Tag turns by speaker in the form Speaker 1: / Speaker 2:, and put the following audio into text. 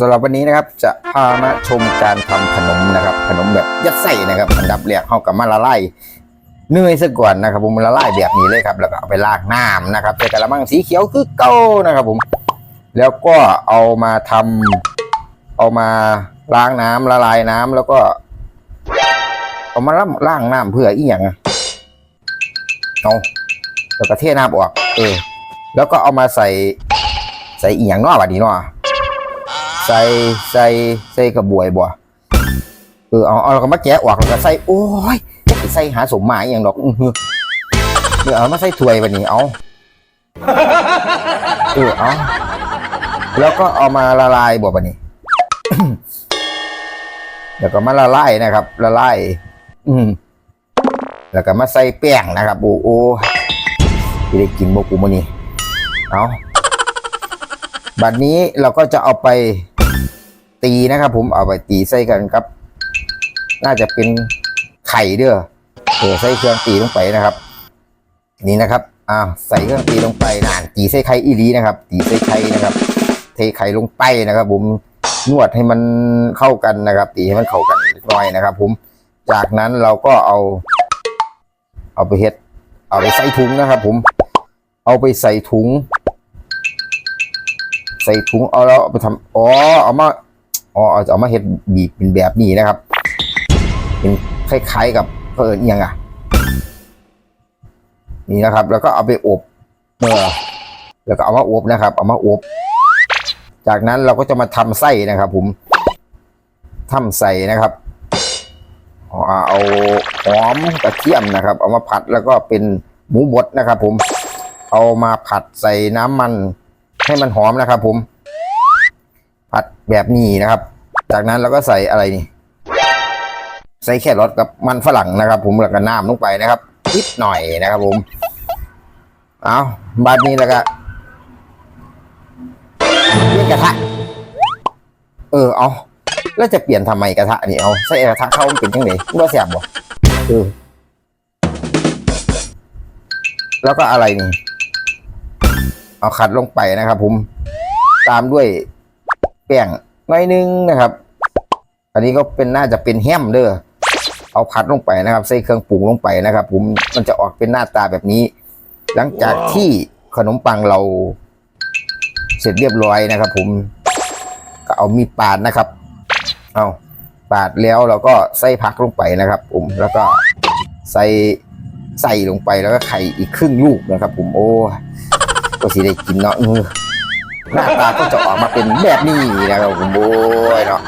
Speaker 1: สำหรับวันนี้นะครับจะพามาชมการทำขนมนะครับ ขนมแบบยัดไส้นะครับอันดับแรกเข้ากับมาละลายเนยซะก่อนนะครับ ผมละลายแบบนี้เลยครับ แล้วก็เอาไปลากน้ำนะครับใส่กระมังสีเขียวคือเก้านะครับผมแล้วก็เอามาทำเอามาล้างน้ำละลายน้ำแล้วก็ เอามาล่ำล้างน้ำเพื่ออีหยังอะเอาแล้วก็เทน้ำออก เออ แล้วก็เอามาใส่ใส่อีหยังนอบัดนี้เนาะ ใส่ใส่ใส่กระบวยบ่เออเอาเอาแล้วก็มาแกะออกแล้วก็ใส่โอ้ยใส่หาสมหมายอย่างดอกอื้ออเอามาใส่ถ้วยบัดนี้เอาเออเอาแล้วก็เอามาละลายบ่บัดนี้แล้วก็มาละลายนะครับ ละลายอืมแล้วก็มาใส่แป้งนะครับโอ้โอ้ที่ได้กินบ่กูมื้อนี้เอาบัดนี้เราก็จะเอาไป ตีนะครับ ผมเอาไปตีใส่กันครับ น่าจะเป็นไข่เด้อเออใส่เครื่องตีลงไปนะครับ นี่นะครับอ่าใส่เครื่องตีลงไปนานตีใส่ไข่อีหลีนะครับ ตีใส่ไข่นะครับ เทไข่ลงไปนะครับ ผมนวดให้มันเข้ากันนะครับ ตีให้มันเข้ากันเล็กน้อยนะครับ ผมจากนั้นเราก็เอา เอาไปเฮ็ด เอาไปใส่ถุงนะครับ ผม เอาไปใส่ถุง ใส่ถุงเอาแล้วไปทำอ๋อเอามา อ๋อเอาเอามาเฮ็ดบีบเป็นแบบนี้นะครับ เป็นคล้ายๆกับเพิ่นอิหยังอะนี่นะครับ แล้วก็เอาไปอบเมื่อแล้วก็เอามาอบนะครับ เอามาอบ จากนั้นเราก็จะมาทำไส้นะครับ ผมทำใส่นะครับอ๋อเอาหอมกระเทียมนะครับ เอามาผัดแล้วก็เป็นหมูบดนะครับ ผม เอามาผัดใส่น้ำมันให้มันหอมนะครับ ผม ผัดแบบนี้นะครับ จากนั้นเราก็ใส่อะไรนี่ ใส่แครอทกับมันฝรั่งนะครับ ผมแล้วก็น้ำลงไปนะครับนิดหน่อยนะครับ ผม เอาบาดนี้แล้วก็เปลี่ยนกระทะ เออเอาแล้วจะเปลี่ยนทำไมกระทะนี่เอาใส่กระทะเข้ามันเป็นยังไงว่าแสบบ่เออแล้วก็อะไรนี่ เอาขัดลงไปนะครับ ผมตามด้วย แป้งหน้อยนึงนะครับ อันนี้ก็เป็นน่าจะเป็นแฮมเด้อเอาผัดลงไปนะครับ ใส่เครื่องปรุงลงไปนะครับ ผมมันจะออกเป็นหน้าตาแบบนี้ หลังจากที่ขนมปังเราเสร็จเรียบร้อยนะครับ ผมก็เอามีดปาดนะครับ เอาปาดแล้วเราก็ใส่ผักลงไปนะครับ ผมแล้วก็ใส่ใส่ลงไปแล้วก็ไข่อีกครึ่งลูกนะครับ ผมโอ้ก็สิได้กินเนาะเออ หน้าตาก็จะออกมาเป็นแบบนี้นะครับผมโอ้ยเนาะ